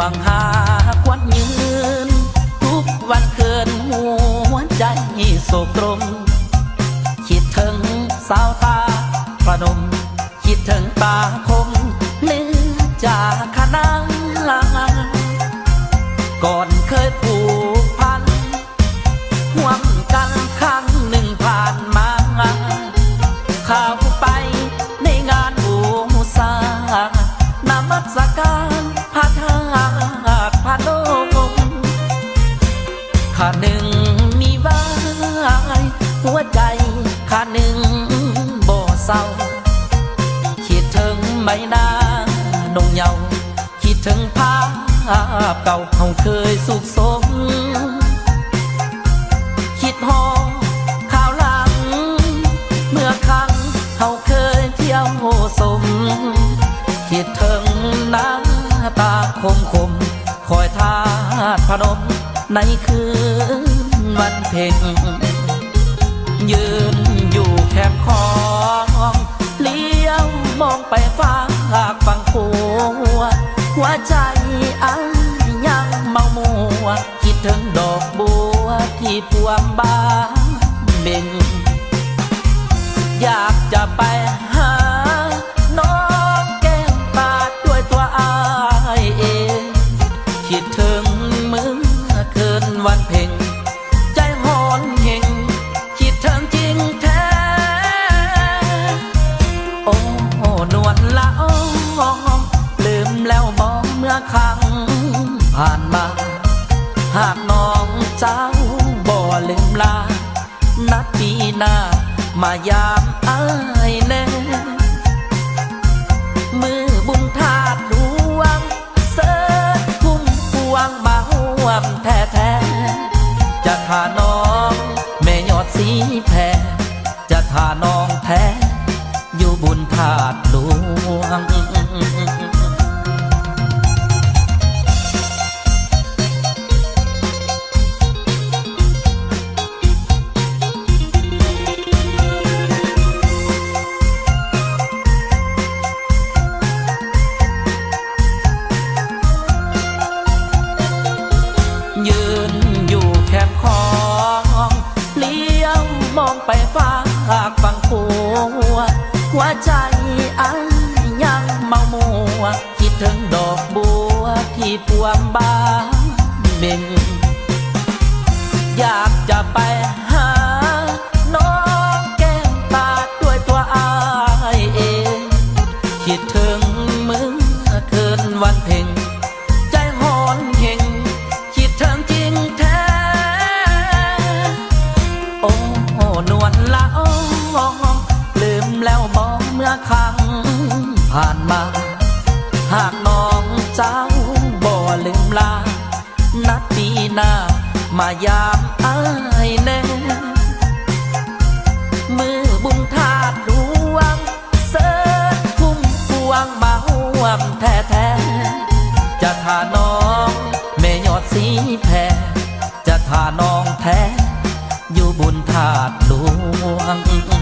ห่วงหาควันยืน ทุกวันเกินหัวใจโศกตรม คิดถึงสาวตาประนม คิดถึงตาคมเลือจากขนังก่อนเคยผู เศร้า คิดถึงใบหน้านงเยาว์คิดถึงภาพเก่าเขาเคยสุขสม คิดหอข่าวหลัง เมื่อครั้งเขาเคยเที่ยวสม คิดถึงหน้าตาคมคมคอยทาดพนมในคืนวันเพ็ญยืนอยู่แคมป์ขอ มองไปฟ้าฝั่งหัวหัวใจอันยังเมามัว คิดถึงดอกบัวที่พวงบานเบ่งอยากจะไปหาน้องแก้มตาด้วยตัวอายเอง คิดถึงเมื่อคืนวันเพ็ญ มายามอายแน่มือบุญธาตุดวงเสิร์ฟพุ่มพวงมาห่วมแท้แท้ๆจะทาน้อง แม่ยอดสีแพรจะทาน้อง ฟ้าฝั่งผัวหัวใจอันยังเมามัว คิดถึงดอกบัวที่พวงบ้านเบ่งอยากจะไปหา่านมา หากน้องเจ้าบ่ลืมลา นัดปีหน้ามายามอ้ายแน่มือบุญธาตุดวง เสิร์ชพุ่มพวงมาห่วมแท้ๆจะทาน้องแม่ยอดสีแพรจะทาน้องแท้ อยู่บุญธาตุหวง